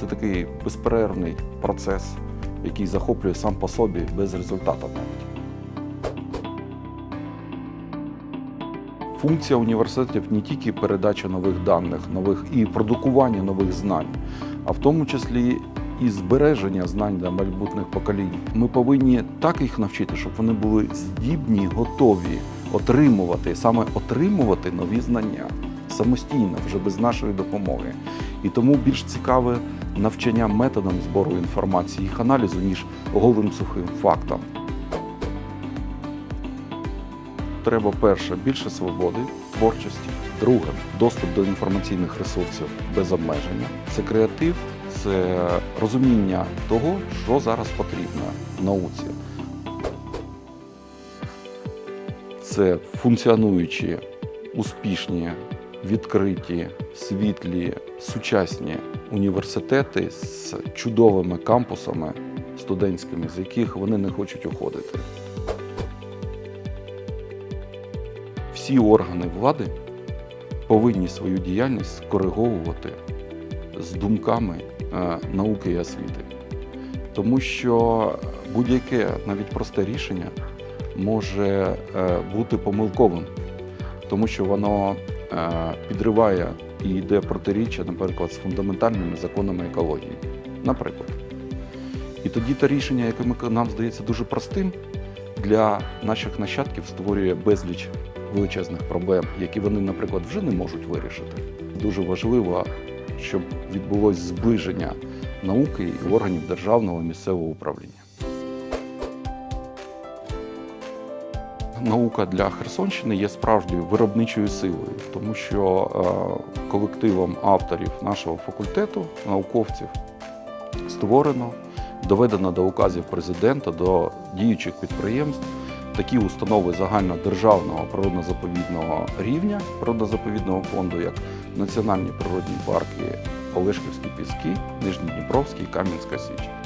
Це такий безперервний процес, який захоплює сам по собі без результату навіть. Функція університетів не тільки передача нових даних, нових і продукування нових знань, а в тому числі і збереження знань для майбутніх поколінь. Ми повинні так їх навчити, щоб вони були здібні, готові отримувати, саме отримувати нові знання самостійно, вже без нашої допомоги. І тому більш цікаве навчання методом збору інформації, їх аналізу, ніж голим сухим фактом. Треба перше більше свободи, творчості. Друге доступ до інформаційних ресурсів без обмеження. Це креатив, це розуміння того, що зараз потрібно в науці. Це функціонуючі, успішні, відкриті, світлі, сучасні університети з чудовими кампусами студентськими, з яких вони не хочуть уходити. всі органи влади повинні свою діяльність скориговувати з думками е, науки і освіти. Тому що будь-яке, навіть просте рішення, може е, бути помилковим, тому що воно підриває і йде протиріччя, наприклад, з фундаментальними законами екології. Наприклад. І тоді те рішення, яке нам здається дуже простим, для наших нащадків створює безліч величезних проблем, які вони, наприклад, вже не можуть вирішити. Дуже важливо, щоб відбулось зближення науки і органів державного і місцевого управління. Наука для Херсонщини є справжньою виробничою силою, тому що е, колективом авторів нашого факультету, науковців, створено, доведено до указів президента, до діючих підприємств такі установи загальнодержавного природно-заповідного рівня природно-заповідного фонду, як Національні природні парки Олешківські піски, Нижньодніпровський, Кам'янська Січ.